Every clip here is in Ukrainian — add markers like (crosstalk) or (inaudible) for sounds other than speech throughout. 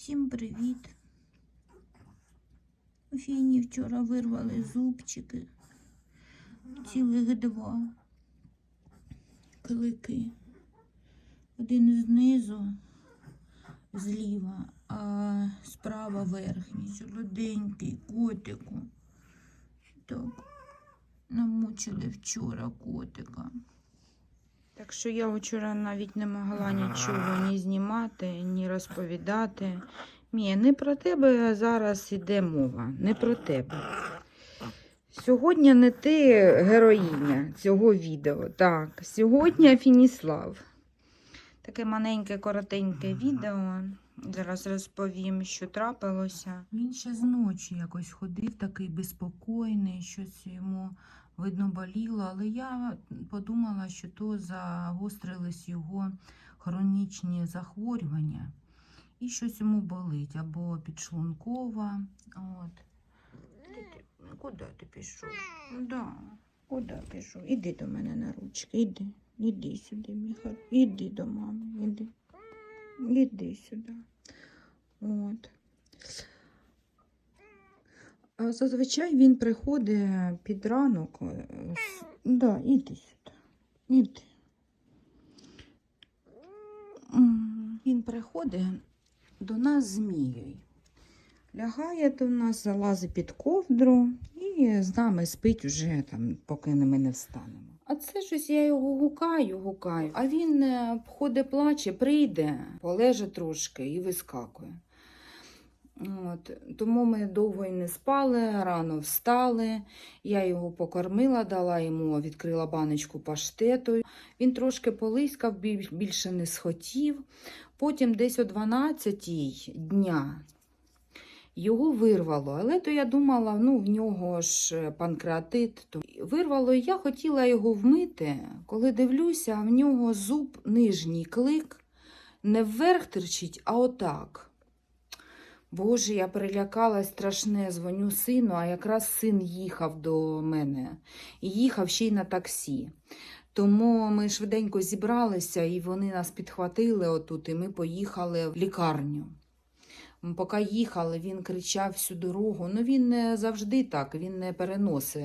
Всім привіт. У Фіні вчора вирвали зубчики. Цілих два клики. Один знизу, зліва, а справа верхній, солоденький, котику. Так, намучили вчора котика. Так що я вчора навіть не могла нічого ні знімати, ні розповідати. Мія, не про тебе зараз іде мова, не про тебе. Сьогодні не ти героїня цього відео. Так, сьогодні Фініслав. Таке маленьке, коротеньке відео. Зараз розповім, що трапилося. Він ще з ночі якось ходив, такий безпокійний, щось йому видно боліло, але я подумала, що то загострились його хронічні захворювання і щось йому болить або підшлункова. От. Куди ти пішов? Да. Куди пішов? Іди до мене на ручки, іди. Іди сюди, Міха. Іди до мами, іди. Іди сюди. От. Зазвичай він приходить під ранок. е, Да, іди сюди. Іди. Він приходить до нас змією. Лягає до нас, залазить під ковдру і з нами спить уже там, поки ми не встанемо. А це щось я його гукаю, гукаю. А він е, ходить, плаче, прийде, полеже трошки і вискакує. От, тому ми довго і не спали, рано встали. Я його покормила, дала йому, відкрила баночку паштету. Він трошки полискав, більше не схотів. Потім десь о 12 дня його вирвало, але то я думала, ну в нього ж панкреатит. То вирвало, і я хотіла його вмити. Коли дивлюся, в нього зуб нижній клик не вверх терчить, а отак. Боже, я перелякалась страшне, дзвоню сину, а якраз син їхав до мене і їхав ще й на таксі. Тому ми швиденько зібралися, і вони нас підхватили отут, і ми поїхали в лікарню. Поки їхали, він кричав всю дорогу. Ну він не завжди так, він не переносить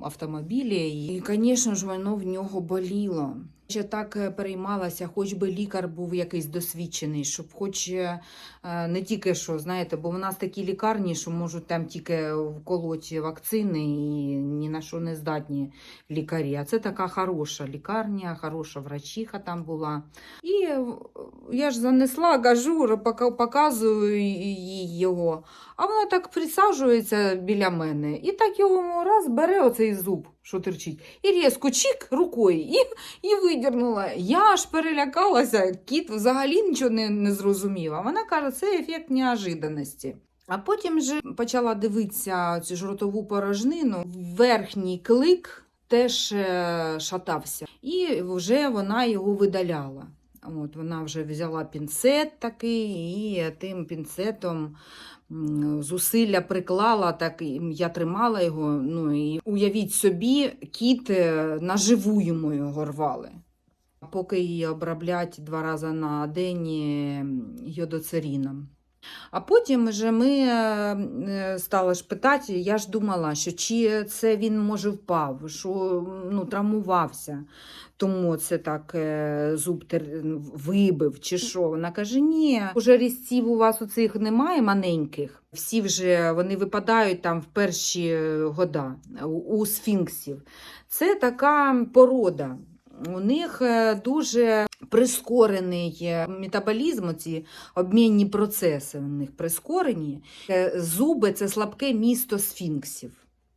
автомобілі. І, звісно ж, воно в нього боліло. Ще так е, переймалася, хоч би лікар був якийсь досвідчений, щоб хоч е, е, не тільки що, знаєте, бо в нас такі лікарні, що можуть там тільки вколоти вакцини і ні на що не здатні лікарі. А це така хороша лікарня, хороша врачиха там була. І я ж занесла гажур, пока- показую їй його. А вона так присаджується біля мене і так його раз бере оцей зуб, що терчить, і різко чік рукою і, і видірнула. Я аж перелякалася, кіт взагалі нічого не, не зрозумів. А вона каже, це ефект неожиданності. А потім вже почала дивитися цю ж ротову порожнину. Верхній клик теж е, шатався, і вже вона його видаляла. От вона вже взяла пінцет такий, і тим пінцетом зусилля приклала, так я тримала його. Ну і уявіть собі, кіт е, наживу йому його рвали. Поки її оброблять два рази на день е, йодоцеріном. А потім вже ми е, стали ж питати, я ж думала, що чи це він може впав, що ну, травмувався, тому це так е, зуб вибив чи що. Вона каже: ні, уже різців у вас у цих немає маленьких. Всі вже вони випадають там в перші е, года у сфінксів. Це така порода. У них е, дуже прискорений метаболізм, ці обмінні процеси у них прискорені. Е, Зуби це слабке місто сфінксів.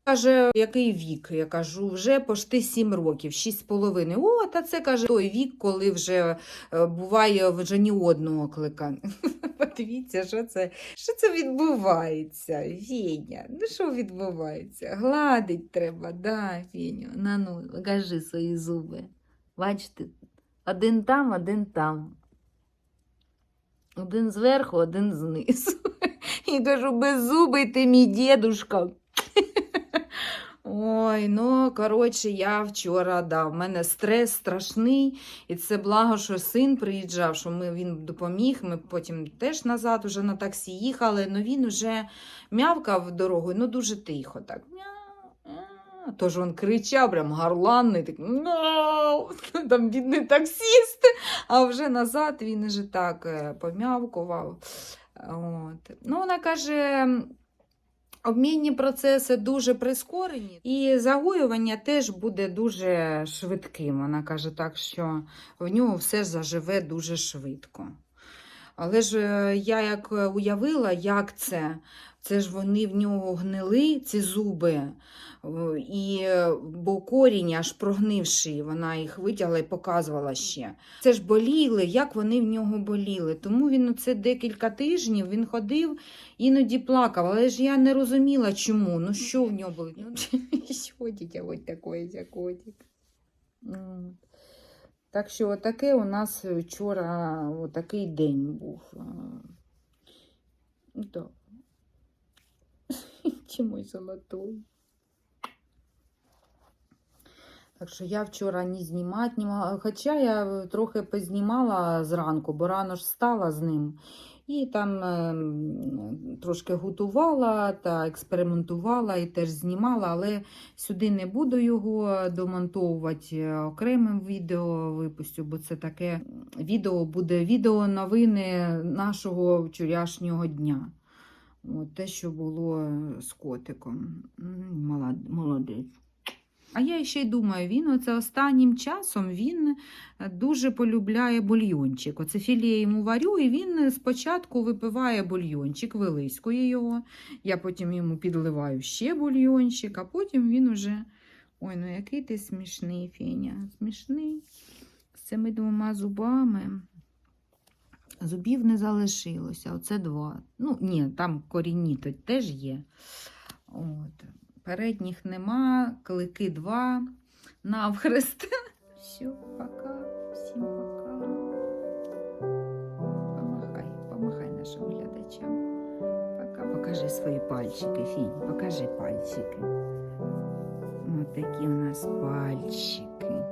Каже, який вік? Я кажу, вже пошти 7 років, 6,5. О, та це каже той вік, коли вже е, буває вже ні одного клика. (laughs) Подивіться, що це, що це відбувається, Веня. Ну що відбувається? Гладить треба, да, Веню. На ну, кажи свої зуби. Бачите, один там, один там. Один зверху, один знизу. (laughs) І кажу, беззубий ти мій дідушка. (laughs) Ой, ну коротше, я вчора да, в мене стрес страшний, і це благо, що син приїжджав, що ми, він допоміг. Ми потім теж назад уже на таксі їхали, але він уже мявкав дорогою, ну дуже тихо так. Тож він кричав, прям горланний, так «Мяу!» (laughs) там бідний таксіст. А вже назад він вже так е, помявкував. От. Ну, вона каже. Обмінні процеси дуже прискорені, і загоювання теж буде дуже швидким. Вона каже так, що в нього все заживе дуже швидко. Але ж е, я як уявила, як це, це ж вони в нього гнили, ці зуби, і, е, бо корінь аж прогнивший, вона їх витягла і показувала ще. Це ж боліли, як вони в нього боліли. Тому він це декілька тижнів він ходив, іноді плакав, але ж я не розуміла, чому. Ну що в нього було? Ну, (laughs) що дитя ось ця котик. Так що отаке у нас вчора такий день був. Да. (laughs) Чомусь золотой. Так що я вчора не знімати не могла. Хоча я трохи познімала зранку, бо рано ж встала з ним. І там ем, трошки готувала та експериментувала і теж знімала, але сюди не буду його домонтовувати е, окремим відео випустю, бо це таке відео буде відео новини нашого вчорашнього дня. От те, що було з котиком. Молод- Молодець. А я ще й думаю, він оце останнім часом він е, дуже полюбляє бульйончик. Оце філе йому варю, і він спочатку випиває бульйончик, вилискує його. Я потім йому підливаю ще бульйончик, а потім він уже. Ой, ну який ти смішний, Феня. Смішний. З цими двома зубами. Зубів не залишилося. Оце два. Ну, ні, там корінні теж є. От. Передніх нема, клики два, навхрест. Все, пока, всім пока. Помахай, помахай нашим глядачам. Пока, покажи свої пальчики, Фінь, покажи пальчики. Ось такі у нас пальчики.